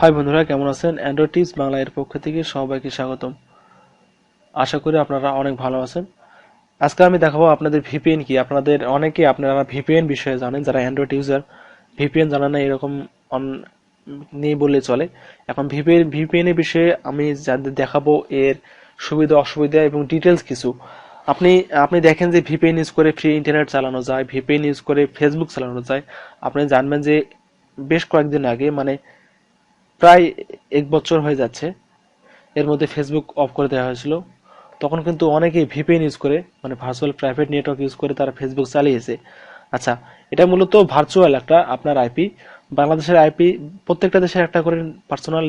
High বন্ধুরা, কেমন আছেন? অ্যান্ড্রয়েড টিপস বাংলা এর পক্ষ থেকে সবাইকে স্বাগতম। আশা করি আপনারা অনেক ভালো আছেন। আজকে আমি দেখাবো আপনাদের ভিপিএন কি। আপনাদের অনেকে, আপনারা ভিপিএন বিষয়ে জানেন, যারা অ্যান্ড্রয়েড ইউজার ভিপিএন জানেন না, এরকম নেই বললে চলে। এখন ভিপিএন ভিপিএন এর বিষয়ে আমি যাদের দেখাবো, এর সুবিধা, অসুবিধা এবং ডিটেলস কিছু। আপনি আপনি দেখেন যে ভিপিএন ইউজ করে ফ্রি ইন্টারনেট চালানো যায় ভিপিএন ইউজ করে ফেসবুক চালানো যায়। আপনি জানবেন যে বেশ কয়েকদিন আগে মানে প্রায় এক বছর হয়ে যাচ্ছে। এর মধ্যে ফেসবুক অফ করে দেওয়া হয়েছিল। তখন কিন্তু অনেকেই ভিপিএন ইউজ করে মানে ভার্চুয়াল প্রাইভেট নেটওয়ার্ক ইউজ করে তারা ফেসবুক চালিয়েছে। আচ্ছা এটা মূলত ভার্চুয়াল একটা আপনার আইপি বাংলাদেশের আইপি প্রত্যেকটা দেশের একটা করে পার্সোনাল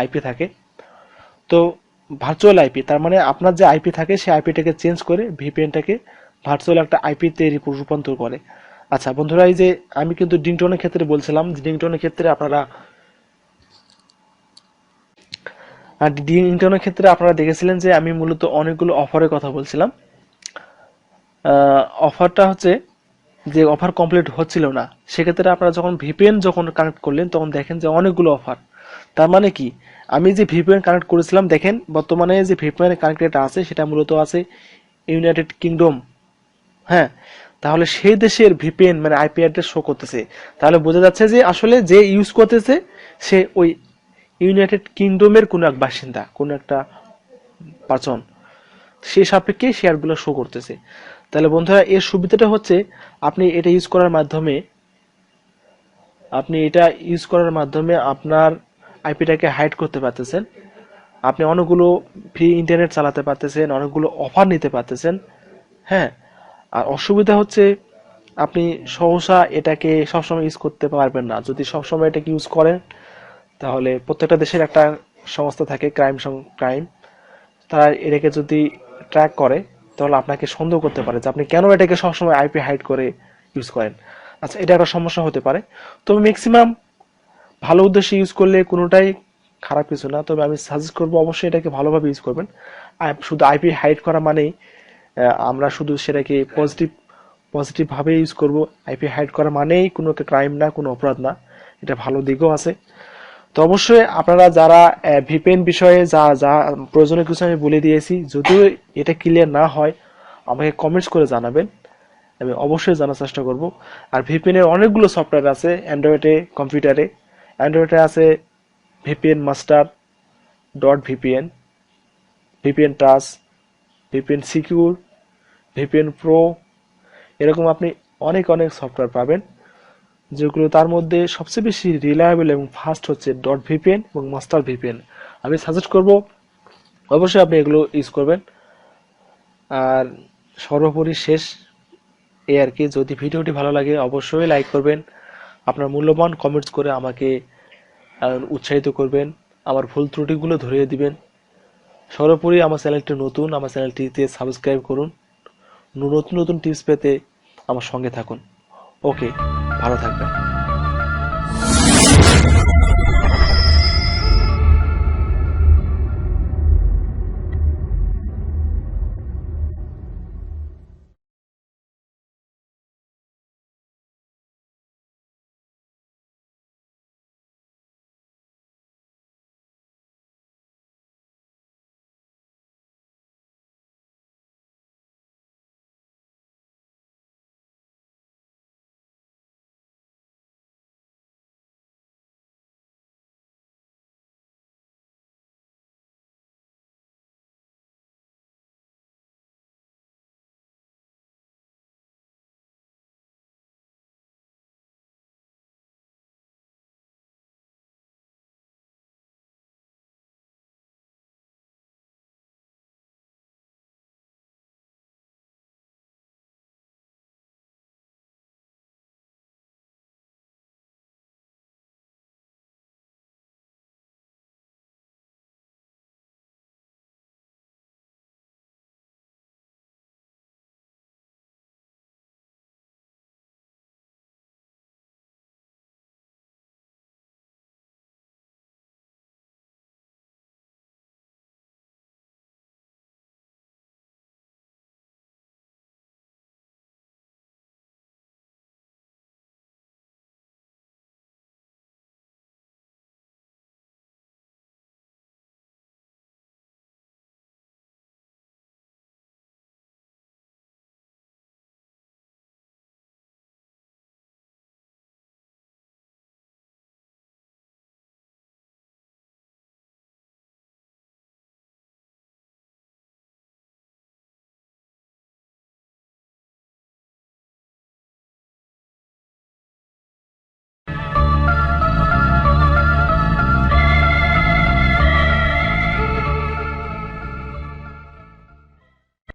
আইপি থাকে। তো ভার্চুয়াল আইপি তার মানে আপনার যে আইপি থাকে, সেই আইপিটাকে চেঞ্জ করে ভিপিএনটাকে ভার্চুয়াল একটা আইপিতে রূপান্তর করে। আচ্ছা বন্ধুরা, এই যে আমি কিন্তু ডিংটনের ক্ষেত্রে বলছিলাম, যে ডিংটনের ক্ষেত্রে আপনারা আর ডি ইন্টারনের ক্ষেত্রে আপনারা দেখেছিলেন যে আমি মূলত অনেকগুলো অফারের কথা বলছিলাম। অফারটা হচ্ছে যে অফার কমপ্লিট হচ্ছিল না। সেক্ষেত্রে আপনারা যখন ভিপিএন যখন কানেক্ট করলেন, তখন দেখেন যে অনেকগুলো অফার। তার মানে কি? আমি যে ভিপিএন কানেক্ট করেছিলাম, দেখেন বর্তমানে যে ভিপিএন কানেক্টেড আছে, সেটা মূলত আছে ইউনাইটেড কিংডম হ্যাঁ তাহলে সেই দেশের ভিপিএন মানে আইপি অ্যাড্রেস শো করতেছে। তাহলে বোঝা যাচ্ছে যে আসলে যে ইউজ করতেছে, সে ওই ইউনাইটেড কিংডমের কোনো এক বাসিন্দা, কোনো একটা পার্সন সে সাপেক্ষে শেয়ারগুলো শো করতেছে। তাহলে বন্ধুরা, এর সুবিধাটা হচ্ছে আপনি এটা ইউজ করার মাধ্যমে, আপনি এটা ইউজ করার মাধ্যমে আপনার আইপিটাকে হাইড করতে পারতেছেন। আপনি অনেকগুলো ফ্রি ইন্টারনেট চালাতে পারতেছেন, অনেকগুলো অফার নিতে পারতেছেন। হ্যাঁ আর অসুবিধা হচ্ছে আপনি সহসা এটাকে সবসময় ইউজ করতে পারবেন না। যদি সবসময় এটাকে ইউজ করেন তাহলে প্রত্যেকটা দেশের একটা সংস্থা থাকে ক্রাইম ক্রাইম তারা এটাকে যদি ট্র্যাক করে, তাহলে আপনাকে সন্দেহ করতে পারে যে আপনি কেন এটাকে সবসময় আইপি হাইড করে ইউজ করেন। আচ্ছা এটা একটা সমস্যা হতে পারে। তবে ম্যাক্সিমাম ভালো উদ্দেশ্যে ইউজ করলে কোনোটাই খারাপ কিছু না। তবে আমি সাজেস্ট করব অবশ্যই এটাকে ভালোভাবে ইউজ করবেন। শুধু আইপি হাইড করা মানেই আমরা শুধু সেটাকে পজিটিভ পজিটিভ ভাবে ইউজ করব। আইপি হাইড করা মানেই কোনো ক্রাইম না, কোনো অপরাধ না। এটা ভালো দিকও আছে। তো অবশ্যই আপনারা যারা ভিপিএন বিষয়ে যা যা প্রয়োজনীয় কিছু আমি বলে দিয়েছি, যদিও এটা ক্লিয়ার না হয়, আমাকে কমেন্টস করে জানাবেন। আমি অবশ্যই জানার চেষ্টা করব। আর ভিপিএন এর অনেকগুলো সফটওয়্যার আছে অ্যান্ড্রয়েডে কম্পিউটারে অ্যান্ড্রয়েডে আছে VPN master dot VPN VPN touch VPN secure VPN pro এরকম আপনি অনেক অনেক সফটওয়্যার পাবেন। যেগুলো তার মধ্যে সবচেয়ে বেশি রিলায়েবল এবং ফাস্ট হচ্ছে. ডট ভিপিএন এবং মাস্টার ভিপিএন আমি সাজেস্ট করব, অবশ্যই আপনি এগুলো ইউজ করবেন। আর সর্বোপরি শেষ এ আর কি, যদি ভিডিওটি ভালো লাগে অবশ্যই লাইক করবেন। আপনার মূল্যবান কমেন্টস করে আমাকে উৎসাহিত করবেন। আমার ভুল ত্রুটিগুলো ধরিয়ে দিবেন। সর্বোপরি আমার চ্যানেলটি নতুন, আমার চ্যানেলটিতে সাবস্ক্রাইব করুন। নতুন নতুন টিপস পেতে আমার সঙ্গে থাকুন। ওকে ভালো থাকবেন।